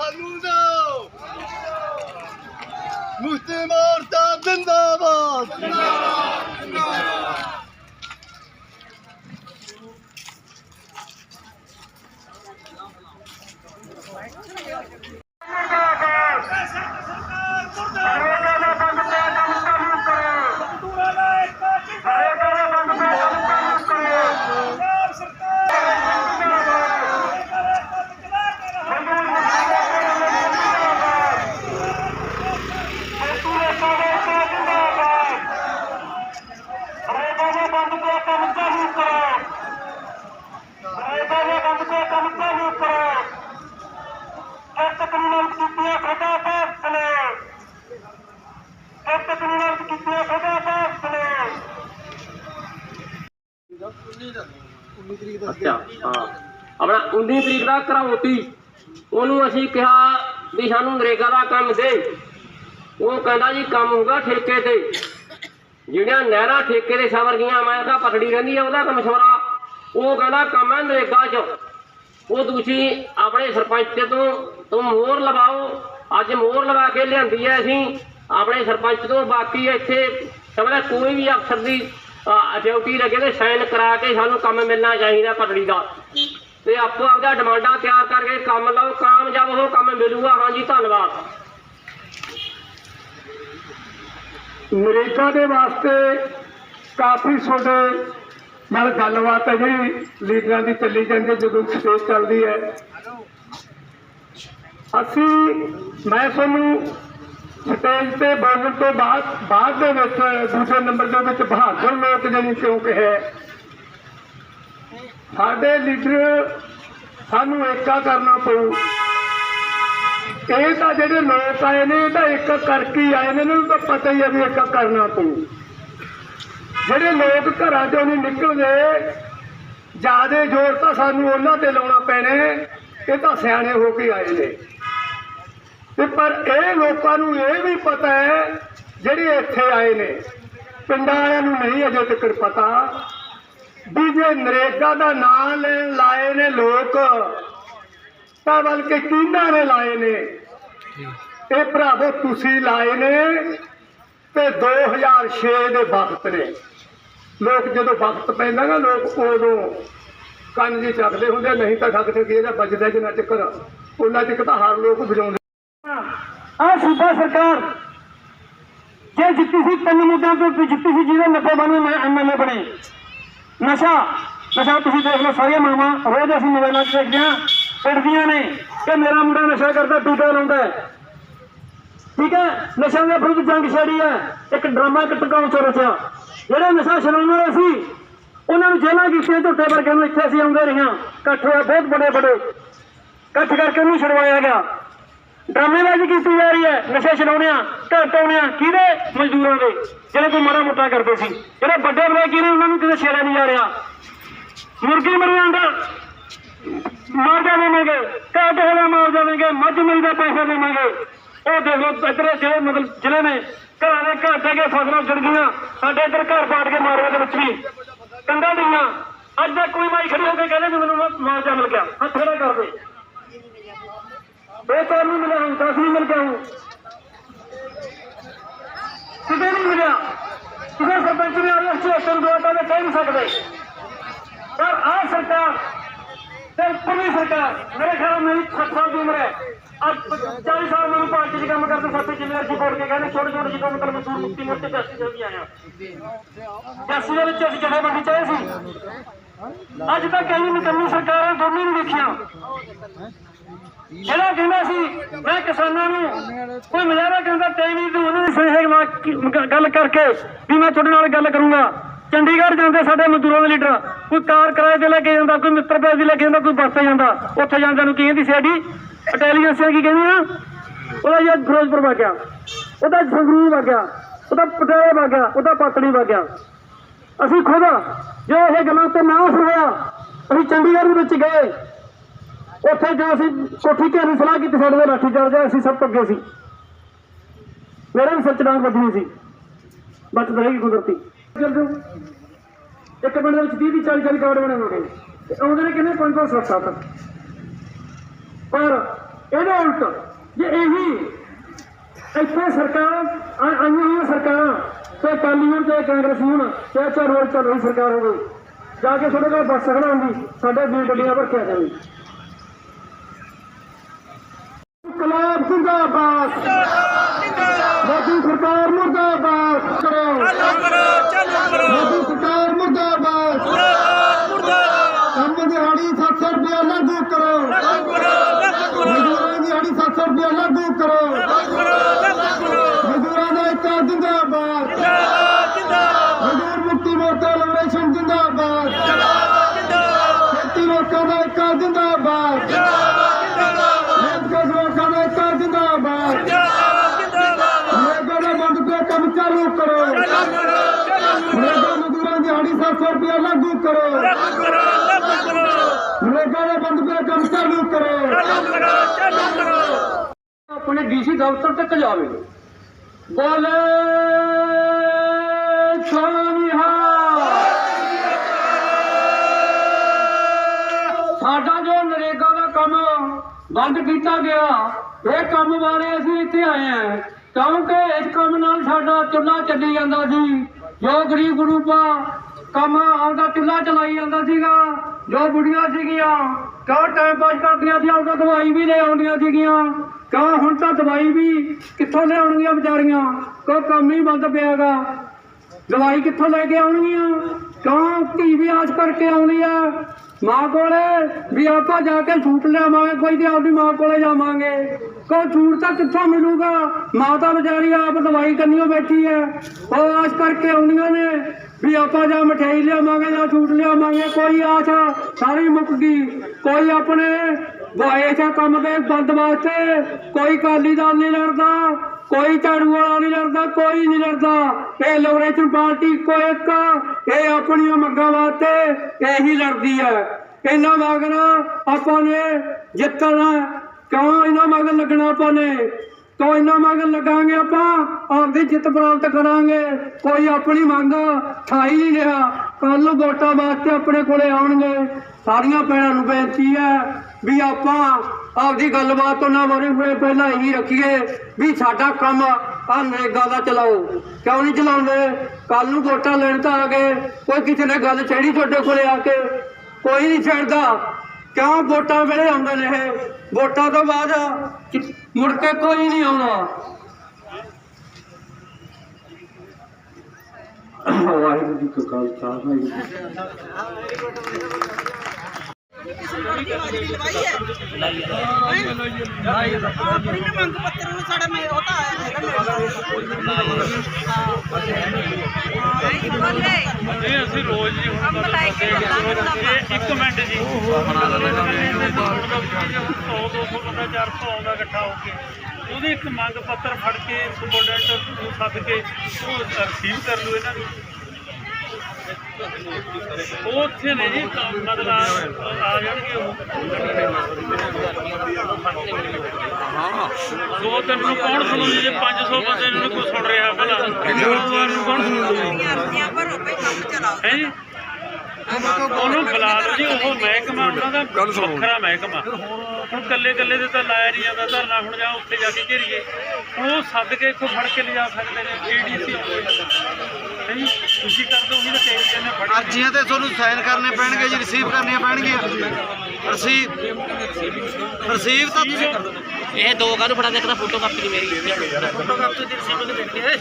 Saludos. Müslümanlar zindabat. Zindabat. ਅੱਛਾ, ਹਾਂ। ਆਪਣਾ 19 ਤਰੀਕ ਦਾ ਕਰਾਉਤੀ। ਉਹਨੂੰ ਅਸੀਂ ਕਿਹਾ ਵੀ ਸਾਨੂੰ ਨਰੇਗਾ ਦਾ ਕੰਮ ਦੇ। ਉਹ ਕਹਿੰਦਾ ਜੀ, ਕੰਮ ਹੋਊਗਾ ਠੇਕੇ ਤੇ। ਜਿਹੜੀਆਂ ਨਹਿਰਾਂ ਠੇਕੇ ਦੇ ਸਵਰ ਗਈਆਂ, ਮੈਂ ਕਿਹਾ ਪਕੜੀ ਰਹਿੰਦੀ ਆ ਉਹਦਾ ਕੰਮ ਸਵਰਾ। ਉਹ ਕਹਿੰਦਾ, ਕੰਮ ਹੈ ਨਰੇਗਾ 'ਚ। ਉਹ ਤੁਸੀਂ ਆਪਣੇ ਸਰਪੰਚ ਤੋਂ ਤੋਂ ਮੋਹਰ ਲਵਾਓ। ਅੱਜ ਮੋਹਰ ਲਵਾ ਕੇ ਲਿਆਂਦੀ ਹੈ ਅਸੀਂ। ਆਪਣੇ ਸਰਪੰਚ ਤੋਂ ਬਾਕੀ ਇੱਥੇ ਸਮਝਦਾ ਕੋਈ ਵੀ ਅਫਸਰ ਦੀ ਡਿਊਟੀ ਲੱਗੇ ਤੇ ਸਾਈਨ ਕਰਾ ਕੇ ਸਾਨੂੰ ਕੰਮ ਮਿਲਣਾ ਚਾਹੀਦਾ ਪਟੜੀ ਦਾ। ਤੇ ਆਪੋ ਆਪਦਾ ਡਿਮਾਂਡਾਂ ਤਿਆਰ ਕਰਕੇ ਕੰਮ ਲਓ, ਕਾਮਯਾਬ ਉਹ ਕੰਮ ਮਿਲੂਗਾ। ਹਾਂਜੀ, ਧੰਨਵਾਦ। ਨਰੇਗਾ ਦੇ ਵਾਸਤੇ ਕਾਫੀ ਤੁਹਾਡੇ ਨਾਲ ਗੱਲਬਾਤ ਹੈ ਜਿਹੜੀ ਲੀਡਰਾਂ ਦੀ ਚੱਲੀ ਜਾਂਦੀ ਹੈ, ਜਦੋਂ ਸਟੇਜ ਚੱਲਦੀ ਹੈ। ਅਸੀਂ, ਮੈਂ ਤੁਹਾਨੂੰ ਸਟੇਜ ਤੇ ਬੋਲਣ ਤੋਂ ਬਾਅਦ ਬਾਅਦ ਦੇ ਵਿੱਚ ਦੂਸਰੇ ਨੰਬਰ ਦੇ ਵਿੱਚ ਬਹਾਦਰ ਲੋਕ ਜਿਹਨੂੰ ਕਿਉਂਕਿ ਹੈ ਸਾਡੇ ਲੀਡਰ ਸਾਨੂੰ ਏਕਾ ਕਰਨਾ ਪਊ। ਇਹ ਤਾਂ ਜਿਹੜੇ ਲੋਕ ਆਏ ਨੇ, ਇਹ ਤਾਂ ਇੱਕ ਕਰਕੇ ਆਏ ਨੇ, ਇਹਨਾਂ ਨੂੰ ਤਾਂ ਪਤਾ ਹੀ ਹੈ ਵੀ ਇੱਕ ਕਰਨਾ ਪਊ। ਜਿਹੜੇ ਲੋਕ ਘਰਾਂ ਚੋਂ ਨਹੀਂ ਨਿਕਲਦੇ, ਜਿਆਦੇ ਜ਼ੋਰ ਤਾਂ ਸਾਨੂੰ ਉਹਨਾਂ ਤੇ ਲਾਉਣਾ ਪੈਣੇ। ਇਹ ਤਾਂ ਸਿਆਣੇ ਹੋ ਕੇ ਆਏ ਨੇ। ਤੇ ਪਰ ਇਹ ਲੋਕਾਂ ਨੂੰ ਇਹ ਵੀ ਪਤਾ ਹੈ, ਜਿਹੜੇ ਇੱਥੇ ਆਏ ਨੇ, ਪਿੰਡਾਂ ਵਾਲਿਆਂ ਨੂੰ ਨਹੀਂ ਅਜੇ ਤੱਕ ਪਤਾ, ਵੀ ਜੇ ਨਰੇਗਾ ਦਾ ਨਾਂ ਲੈਣ ਲਾਏ ਨੇ ਲੋਕ, ਤਾਂ ਬਲਕਿ ਕਿਹਨਾਂ ਨੇ ਲਾਏ ਨੇ? ਇਹ ਭਰਾਵੋ, ਤੁਸੀਂ ਲਾਏ ਨੇ ਤੇ 2006 ਦੇ ਵਕਤ ਨੇ। ਲੋਕ ਜਦੋਂ ਵਕਤ ਪੈਂਦਾ ਨਾ, ਲੋਕ ਉਦੋਂ ਕੰਨ ਜੀ ਚੱਕਦੇ ਹੁੰਦੇ, ਨਹੀਂ ਤਾਂ ਠੱਗ ਠੱਗੀ ਇਹਦਾ ਬਚਦਾ ਜਿੰਨਾ ਚੱਕਰ, ਉਹਨਾਂ ਚੱਕ ਤਾਂ ਹਰ ਲੋਕ ਵਜਾਉਂਦੇ ਆ ਸੂਬਾ ਸਰਕਾਰ, ਜੇ ਜਿੱਤੀ ਸੀ, ਤਿੰਨ ਮੁੱਦਿਆਂ ਤੋਂ ਜਿੱਤੀ ਸੀ, ਜਿਹਦੇ 90 ਬਣੇ ਮੈਂ ਐਮਐਲਏ ਬਣੇ। ਨਸ਼ਾ ਨਸ਼ਾ ਤੁਸੀਂ ਦੇਖ ਲਓ, ਸਾਰੀਆਂ ਮਾਵਾਂ ਰੋਜ਼ ਅਸੀਂ ਮੋਬਾਈਲਾਂ 'ਚ ਦੇਖਦੇ ਹਾਂ ਪਿੜਦੀਆਂ ਨੇ ਕਿ ਮੇਰਾ ਮੁੰਡਾ ਨਸ਼ਾ ਕਰਦਾ ਟੂਟਾ ਲਾਉਂਦਾ ਠੀਕ ਹੈ? ਨਸ਼ਾ ਦੇ ਵਿਰੁੱਧ ਜੰਗ ਛੜੀ ਹੈ। ਇੱਕ ਡਰਾਮਾ, ਇੱਕ ਟਕਾਉ ਚ ਰਚਿਆ। ਜਿਹੜੇ ਨਸ਼ਾ ਛਡਾਉਣ ਵਾਲੇ ਸੀ, ਉਹਨਾਂ ਨੂੰ ਜੇਲਾਂ ਕੀਤੀਆਂ ਝੋਟੇ ਵਰਗਿਆਂ ਨੂੰ ਇੱਥੇ ਅਸੀਂ ਆਉਂਦੇ ਰਹੀਆਂ। ਇਕੱਠ ਹੋਇਆ, ਬਹੁਤ ਬੜੇ ਬੜੇ ਇਕੱਠ ਕਰਕੇ ਉਹਨੂੰ ਛਡਵਾਇਆ ਗਿਆ। ਡਰਾਮੇਬਾਜ਼ੀ ਕੀਤੀ ਜਾ ਰਹੀ ਹੈ, ਨਸ਼ੇ ਛਡਾਉਣਿਆਂ ਢਟਾਉਣਿਆਂ ਕਿਹਦੇ ਮਜ਼ਦੂਰਾਂ ਦੇ? ਜਿਹੜੇ ਕੋਈ ਮਾੜਾ ਮੋਟਾ ਕਰਦੇ ਸੀ, ਜਿਹੜੇ ਵੱਡੇ ਬਲੇ ਨੇ ਉਹਨਾਂ ਨੂੰ ਕਿਤੇ ਛੇੜਿਆ ਨਹੀਂ ਜਾ ਰਿਹਾ। ਮੁਰਗੀ ਮਰ ਜਾਂਦਾ, ਮਾਰ ਜਾਵਾਂਗੇ ਕਾਟ ਹੋਲਾ ਮਾਰ ਜਾਵਾਂਗੇ, ਮੱਝ ਮਿਲ ਦਾ ਪੈਸਾ ਦੇਵਾਂਗੇ। ਉਹ ਦੇਖ ਲਓ ਇੱਧਰ ਜਿਹੜੇ ਮਤਲਬ ਜ਼ਿਲ੍ਹੇ ਨੇ, ਘਰਾਂ ਦੇ ਘਰ ਦੇ ਕੇ ਫਸਲਾਂ ਜੜ ਗਈਆਂ, ਸਾਡੇ ਇੱਧਰ ਘਰ ਪਾੜ ਕੇ ਮਾਰਿਆ ਦੇ ਵਿੱਚ ਵੀ। ਕੰਧਾਂ ਦੀਆਂ, ਅੱਜ ਕੋਈ ਮਾਈ ਖੜੀ ਹੋ ਕੇ ਕਹਿੰਦੇ ਵੀ ਮੈਨੂੰ ਮੁਆਵਜ਼ਾ ਮਿਲ ਗਿਆ, ਹੱਥ ਖੜਾ ਕਰ ਦੇ। ਇਹ ਤਾਂ ਨਹੀਂ ਮਿਲਿਆ, ਹੁਣ ਦਸ ਨਹੀਂ ਮਿਲ ਗਿਆ ਹੁਣ ਕਿਤੇ ਨਹੀਂ ਮਿਲਿਆ। ਕਿਸੇ ਸਰਪੰਚ ਨੇ ਆਇਆ ਸਟੇਸ਼ਨ ਦੁਆਟਾ ਦੇ ਕਹਿ ਨਹੀਂ ਸਕਦੇ। ਪਰ ਆਹ ਸਰਕਾਰ, ਤੇ ਪੁਲਿਸ ਸਰਕਾਰ, ਮੇਰੇ ਖਿਆਲ ਨਾਲ ਮੇਰੀ 60 ਸਾਲ ਦੀ ਉਮਰ ਹੈ। ਅੱਜ 40 ਸਾਲ ਮੈਨੂੰ ਪਾਰਟੀ 'ਚ ਕੰਮ ਕਰਦੇ ਸਾਥੀ ਜ਼ਿੰਮੇਵਾਰ ਜੀ ਬੋਲ ਕੇ ਕਹਿੰਦੇ, ਛੋਟੇ ਛੋਟੇ ਜਿਹੇ ਕੰਮ ਕਰ ਮਸੂਰ ਮੁਕਤੀ ਮੋਰਚੇ ਤੇ ਦੇ ਵਿੱਚ ਅਸੀਂ ਜਥੇਬੰਦੀ ਚਾਹੇ ਸੀ। ਅੱਜ ਤੱਕ ਕਈ ਨਿਕੰਮੀ ਸਰਕਾਰਾਂ ਦੋਨੇ ਨਹੀਂ ਦੇਖੀਆਂ। ਜਿਹੜਾ ਕਹਿੰਦਾ ਸੀ, ਮੈਂ ਕਿਸਾਨਾਂ ਨੂੰ ਕੋਈ ਮਜ਼ਾਰਾ ਕਹਿੰਦਾ ਟੈਨੀ ਤੂੰ ਉਹਨਾਂ ਦੀ ਸਹਿਯੋਗ ਗੱਲ ਕਰਕੇ ਵੀ ਮੈਂ ਤੁਹਾਡੇ ਨਾਲ ਗੱਲ ਕਰੂੰਗਾ। ਚੰਡੀਗੜ੍ਹ ਜਾਂਦੇ ਸਾਡੇ ਮਜ਼ਦੂਰਾਂ ਦੇ ਲੀਡਰ, ਕੋਈ ਕਾਰ ਕਿਰਾਏ ਤੇ ਲੈ ਕੇ ਜਾਂਦਾ, ਕੋਈ ਮਿੱਤਰ ਪੈਸੇ ਤੇ ਲੈ ਕੇ ਜਾਂਦਾ, ਕੋਈ ਬੱਸ ਤੇ ਜਾਂਦਾ, ਉੱਥੇ ਜਾਂਦਿਆਂ ਨੂੰ ਕੀ ਕਹਿੰਦੀ ਸਾਡੀ? ਇੰਟੈਲੀਜੈਂਸ ਕੀ ਕਹਿੰਦੀ ਆ? ਉਹਦਾ ਯਾਰ ਫਿਰੋਜ਼ਪੁਰ ਵਗਿਆ ਉਹਦਾ ਸੰਗਰੂਰ ਵਗ ਗਿਆ, ਉਹਦਾ ਪਟਿਆਲੇ ਵਗ ਗਿਆ, ਉਹਦਾ ਪਾਤੜੀ ਵਗ ਅਸੀਂ ਖੁਦ ਜੋ ਇਹ ਗੱਲਾਂ ਤੇ ਨਾ ਸੁਣਿਆ, ਅਸੀਂ ਚੰਡੀਗੜ੍ਹ ਦੇ ਵਿੱਚ ਗਏ। ਉੱਥੇ ਜੋ ਅਸੀਂ ਕੋਠੀ ਘੇਰਨ ਦੀ ਸਲਾਹ ਕੀਤੀ ਸਾਡੇ ਦੇ ਲਾਠੀ ਚੱਲ ਗਿਆ ਅਸੀਂ ਸਭ ਤੋਂ ਅੱਗੇ ਸੀ। ਮੇਰੇ ਵੀ ਸੱਚ ਡਾਂਗ ਵੱਜਣੀ ਸੀ। ਬਚਤ ਰਹੇਗੀ ਕੁਦਰਤੀ। ਇੱਕ ਪਿੰਡ ਦੇ ਵਿੱਚ 30 ਦੀ 40 40 ਕਾਰਡ ਬਣੇ ਹੋਣਗੇ ਤੇ ਆਉਂਦੇ ਨੇ ਕਿੰਨੇ? 5 5 7 7 ਪਰ ਇਹਦੇ ਉਲਟ, ਜੇ ਇਹੀ ਇੱਥੇ ਸਰਕਾਰ ਆਈਆਂ ਹੋਈਆਂ ਸਰਕਾਰਾਂ ਤੇ ਅਕਾਲੀ ਹੋਣ ਤੇ ਕਾਂਗਰਸੀ ਹੋਣ ਤੇ ਚਾਰ ਰੋਲ ਚੱਲ ਰਹੀ ਸਰਕਾਰ ਹੋਵੇ, ਜਾ ਕੇ ਤੁਹਾਡੇ ਕੋਲ ਬੱਸ ਖੜਾ ਸਾਡੇ ਵੀ ਗੱਡੀਆਂ ਭਰਖਿਆ ਕੇ ਆ ਜਾਵੇ ਕਲਾਬ ਜਿੰਦਾਬਾਦ ਮੋਦੀ ਸਰਕਾਰ ਮੁਰਦਾਬਾਦ ਕਰੋ ਮੋਦੀ ਸਰਕਾਰ ਮੁਰਦਾਬਾਦ ਕੰਮ ਦਿਹਾੜੀ 700 ਰੁਪਏ ਲਾਗੂ ਕਰੋ ਮਜ਼ਦੂਰਾਂ ਦੀ ਦਿਹਾੜੀ 700 ਰੁਪਏ ਲਾਗੂ ਕਰੋ ਮਜ਼ਦੂਰਾਂ ਦਾ ਇੱਕ ਜਿੰਦਾਬਾਦ ਮਜ਼ਦੂਰ ਮੁਕਤੀ ਮੋਰਚਾ ਲਿਬਰੇਸ਼ਨ ਜਿੰਦਾਬਾਦ ਖੇਤੀ ਲੋਕਾਂ ਦਾ ਇੱਕ ਜਿੰਦਾਬਾਦ ਮਿਹਨਤ ਲੋਕਾਂ ਦਾ ਇੱਕ ਜਿੰਦਾਬਾਦ ਮੇਰੇ ਦਾ ਬੰਦ ਤੇ ਕੰਮ ਚਾਲੂ ਕਰੋ ਮੇਰੇ ਮਜ਼ਦੂਰਾਂ ਦੀ ਦਿਹਾੜੀ 700 ਰੁਪਏ ਲਾਗੂ ਕਰੋ। ਨਰੇਗਾ ਦਾ ਬੰਦ ਤੇ ਕੰਮ ਚਾਲੂ ਕਰੋ। ਆਪਣੇ ਡੀਸੀ ਦਫ਼ਤਰ ਤੱਕ ਜਾਵੇ। ਬੋਲੇ ਸੋਨੀਹਾ। ਸਾਡਾ ਜੋ ਨਰੇਗਾ ਦਾ ਕੰਮ ਬੰਦ ਕੀਤਾ ਗਿਆ, ਇਹ ਕੰਮ ਬਾਰੇ ਅਸੀਂ ਇੱਥੇ ਆਏ ਹਾਂ। ਕਿਉਂਕਿ ਇਸ ਕੰਮ ਨਾਲ ਸਾਡਾ ਚੁੱਲ੍ਹਾ ਚੱਲੀ ਜਾਂਦਾ ਸੀ। ਜੋ ਗਰੀਬ ਗਰੂਪਾ ਕੰਮ ਆਪਦਾ ਚੁੱਲ੍ਹਾ ਚਲਾਈ ਜਾਂਦਾ ਸੀਗਾ, ਜੋ ਬੁੜੀਆਂ ਸੀਗੀਆਂ, ਕਿਉਂ ਟਾਈਮ ਪਾਸ ਕਰਦੀਆਂ ਸੀ, ਆਪਦਾ ਦਵਾਈ ਵੀ ਲੈ ਆਉਂਦੀਆਂ ਸੀਗੀਆਂ, ਕਿਉਂ ਹੁਣ ਤਾਂ ਦਵਾਈ ਵੀ ਕਿੱਥੋਂ ਲਿਆਉਣਗੀਆਂ ਵਿਚਾਰੀਆਂ, ਕੋਈ ਕੰਮ ਹੀ ਬੰਦ ਪਿਆਗਾ। ਦਵਾਈ ਕਿੱਥੋਂ ਲੈ ਕੇ ਆਉਣਗੀਆਂ? ਕਿਉਂ ਧੀ ਵੀ ਆਸ ਕਰਕੇ ਆਉਣੀ ਆ? ਮਾਂ ਕੋਲੇ ਵੀ ਆਪਾਂ ਜਾ ਕੇ ਛੂਟ ਲਿਆਵਾਂਗੇ, ਕੋਈ ਤੇ ਆਪਣੀ ਮਾਂ ਕੋਲੇ ਜਾਵਾਂਗੇ। ਕੋਈ ਛੂਟ ਤਾਂ ਕਿੱਥੋਂ ਮਿਲੂਗਾ? ਮਾਂ ਤਾਂ ਵਿਚਾਰੀ ਆਪ ਦਵਾਈ ਕੰਨੀਓ ਬੈਠੀ ਹੈ, ਉਹ ਆਸ ਕਰਕੇ ਆਉਂਦੀਆਂ ਨੇ। ਵੀ ਆਪਾਂ ਜਾਂ ਮਠਿਆਈ ਲਿਆਵਾਂਗੇ ਜਾਂ ਛੂਟ ਲਿਆਵਾਂਗੇ, ਕੋਈ ਆਸ ਸਾਰੀ ਮੁੱਕ ਗਈ। ਕੋਈ ਆਪਣੇ ਵਾਏਸ਼ਾ ਕੰਮ ਦੇ ਬੰਦ ਵਾਸਤੇ ਕੋਈ ਕਾਲੀ ਦਲ ਨਹੀਂ ਲੜਦਾ, ਕੋਈ ਝਾੜੂ ਵਾਲਾ ਨਹੀਂ ਲੜਦਾ, ਕੋਈ ਨਹੀਂ ਲੜਦਾ। ਇਹ ਲਿਬਰੇਸ਼ਨ ਪਾਰਟੀ ਇੱਕੋ ਇੱਕ ਇਹ ਆਪਣੀਆਂ ਮੰਗਾਂ ਵਾਸਤੇ ਇਹੀ ਲੜਦੀ ਹੈ ਇਹਨਾਂ ਮਗਰ ਆਪਾਂ ਨੇ ਜਿੱਤਣਾ, ਕਿਉਂ ਇਹਨਾਂ ਮਗਰ ਲੱਗਣਾ ਆਪਾਂ ਨੇ? ਕਿਉਂ ਇਹਨਾਂ ਮਗਰ ਲੱਗਾਂਗੇ ਆਪਾਂ, ਆਪਦੀ ਜਿੱਤ ਪ੍ਰਾਪਤ ਕਰਾਂਗੇ। ਕੋਈ ਆਪਣੀ ਮੰਗ ਠਾਈ ਨਹੀਂ ਰਿਹਾ ਕੱਲ ਨੂੰ ਵੋਟਾਂ ਵਾਸਤੇ ਆਪਣੇ ਕੋਲੇ ਆਉਣਗੇ। ਸਾਰੀਆਂ ਭੈਣਾਂ ਨੂੰ ਬੇਨਤੀ ਹੈ ਵੀ ਆਪਾਂ ਆਪਦੀ ਗੱਲਬਾਤ ਉਹਨਾਂ ਬਾਰੇ ਹੋਏ ਪਹਿਲਾਂ ਇਹੀ ਰੱਖੀਏ ਵੀ ਸਾਡਾ ਕੰਮ ਆ ਨਰੇਗਾ ਦਾ ਚਲਾਓ। ਕਿਉਂ ਨਹੀਂ ਚਲਾਉਂਦੇ? ਕੱਲ ਨੂੰ ਵੋਟਾਂ ਲੈਣ ਤਾਂ ਆ ਗਏ। ਕੋਈ ਕਿਸੇ ਨੇ ਗੱਲ ਛੇੜੀ ਤੁਹਾਡੇ ਕੋਲੇ ਆ ਕੇ? ਕੋਈ ਨਹੀਂ ਛੇੜਦਾ। ਕਿਉਂ ਵੋਟਾਂ ਵੇਲੇ ਆਉਂਦੇ ਨੇ ਇਹ? ਵੋਟਾਂ ਤੋਂ ਬਾਅਦ ਮੁੜ ਕੇ ਕੋਈ ਨਹੀਂ ਆਉਂਦਾ ਵਾਹਿਗੁਰੂ ਜੀ ਕਾ ਖਾਲਸਾ, ਵਾਹਿਗੁਰੂ ਜੀ ਕੀ ਫਤਿਹ। ਆਪਣੀ ਨਾ ਮੰਗ ਪੱਤਰ ਨੂੰ ਸਾਡਾ ਮੈਂ ਉਹ ਤਾਂ ਆਇਆ ਹੈਗਾ ਮੇਰੇ ਇਹ ਅਸੀਂ ਰੋਜ਼ ਹੀ ਹੁਣ ਇੱਕ ਮਿੰਟ ਜੀ 100 200 ਬੰਦਾ 400 ਆਉਂਦਾ ਇਕੱਠਾ ਹੋ ਕੇ ਉਹਦੇ ਇੱਕ ਮੰਗ ਪੱਤਰ ਫੜ ਕੇ ਸੁਪਰਡੈਂਟ ਨੂੰ ਸੱਦ ਕੇ ਉਹ ਰਿਸੀਵ ਕਰ ਲਓ ਇਹਨਾਂ ਨੂੰ ਉਹ ਉੱਥੇ ਨੇ ਜੀ ਮਤਲਬ ਆ ਜਾਣਗੇ ਉਹ ਦੋ ਤਿੰਨ ਨੂੰ ਕੌਣ ਸੁਣੂ ਜੀ ਜੇ 500 ਬੰਦੇ ਨੂੰ ਕੋਈ ਸੁਣ ਰਿਹਾ ਭਲਾ? ਦੋ ਨੂੰ ਕੌਣ ਸੁਣੂ ਜੀ ਅਰਜ਼ੀਆਂ ਭਰੋ ਭਈ ਕੰਮ ਚਲਾਓ ਹੈ ਜੀ? ਉਹਨੂੰ ਬੁਲਾ ਲਓ ਜੀ ਉਹ ਮਹਿਕਮਾ ਉਹਨਾਂ ਦਾ ਵੱਖਰਾ ਮਹਿਕਮਾ। ਹੁਣ ਕੱਲੇ ਕੱਲੇ ਦੇ ਤਾਂ ਲਾਇਆ ਨਹੀਂ ਜਾਂਦਾ ਧਰਨਾ ਹੁਣ ਜਾ ਉੱਥੇ ਜਾ ਕੇ ਘੇਰੀਏ। ਹੁਣ ਉਹ ਸੱਦ ਕੇ ਇੱਥੋਂ ਫੜ ਕੇ ਲਿਜਾ ਸਕਦੇ ਨੇ ਏਡੀਸੀ ਹੈ ਜੀ ਤੁਸੀਂ ਕਰਦੇ ਹੋ ਉਹੀ ਤਾਂ ਕਹੀ ਜਾਂਦੇ ਫੜ ਅਰਜ਼ੀਆਂ ਤੇ ਤੁਹਾਨੂੰ ਸਾਈਨ ਕਰਨੇ ਪੈਣਗੇ ਜੀ ਰਿਸੀਵ ਕਰਨੀਆਂ ਪੈਣਗੀਆਂ। ਰਿਸੀਵ ਰਿਸੀਵ ਤਾਂ ਤੁਸੀਂ ਇਹ ਦੋ ਕਾਹਨੂੰ ਫੜਾ ਦੇ ਇੱਕ ਤਾਂ ਫੋਟੋ ਕਾਪੀ ਦੀ ਮੇਰੀ। ਫੋਟੋ ਕਾਪੀ ਦੀ ਰਿਸੀਵ ਕੇ ਦੇਖਦੇ